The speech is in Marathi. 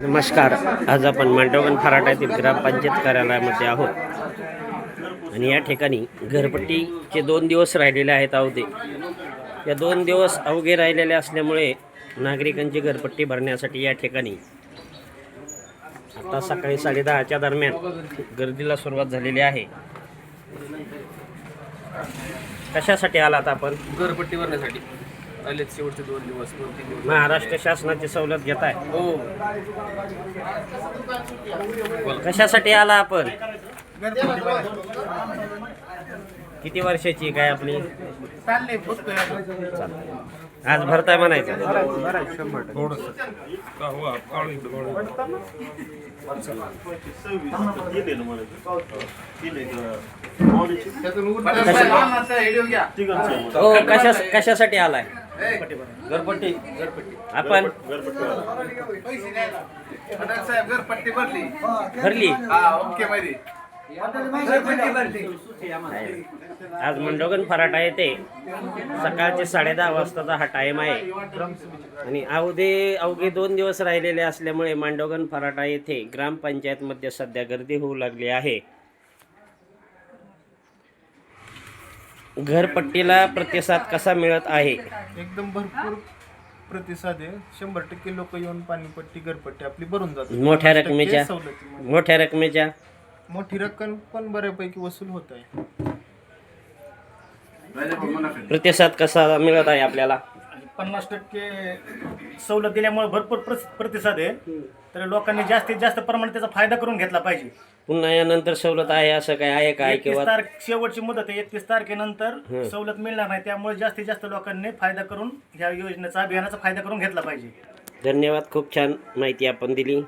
नमस्कार. आज आपण मांडवगण फराटा येथील ग्रामपंचायत कार्यालयामध्ये आहोत. आणि या ठिकाणी घरपट्टीचे दोन दिवस राहिलेले आहेत अवधे या दोन दिवस अवघे राहिलेले असल्यामुळे नागरिकांची घरपट्टी भरण्यासाठी या ठिकाणी आता सकाळी साडेदहाच्या दरम्यान गर्दीला सुरुवात झालेली आहे. कशासाठी आलात आपण? घरपट्टी भरण्यासाठी. आलेत शेवटचे दोन दिवस दोन तीन दिवस. महाराष्ट्र शासनाची सवलत घेताय हो. कशासाठी आला आपण? किती वर्षाची काय आपली. आज भरताय म्हणायचं. हो कशा कशासाठी आलाय? घरपट्टी आपण साहेब घरपट्टी भरली. भरली. हा ओके मध्ये. आज मंडोगन फराटा येते. सकाळचे साडेदहा वाजताचा हा टाइम आहे. आणि अवघे अवघे दोन दिवस राहिलेले असल्यामुळे मांडोगन फराटा येथे ग्रामपंचायतमध्ये सध्या गर्दी होऊ लागली आहे. घरपट्टीला प्रतिसाद कसा मिळत आहे? एकदम भरपूर प्रतिसाद आहे. शंभर टक्के लोक येऊन पाणीपट्टी घरपट्टी आपली भरून जातात. मोठ्या 50% रकमेच्या? सवलतीमध्ये. मोठ्या रकमेच्या? मोठी रक्कम पण बऱ्यापैकी वसूल होत आहे. प्रतिसाद कसा मिळत आहे आपल्याला? पन्नास टक्के सवलत दिल्यामुळे भरपूर प्रस- प्रतिसाद आहे. तर लोकांनी जास्तीत जास्त प्रमाणात त्याचा फायदा करून घेतला पाहिजे. पुन्हा यानंतर सवलत आहे असं काय आहे काय एकतीस किंवा तारख शेवटची मुदत आहे. एकतीस तारखेनंतर सवलत मिळणार नाही. त्यामुळे जास्तीत जास्त लोकांनी फायदा करून ह्या योजनेचा अभियानाचा फायदा करून घेतला पाहिजे. धन्यवाद. खूप छान माहिती आपण दिली.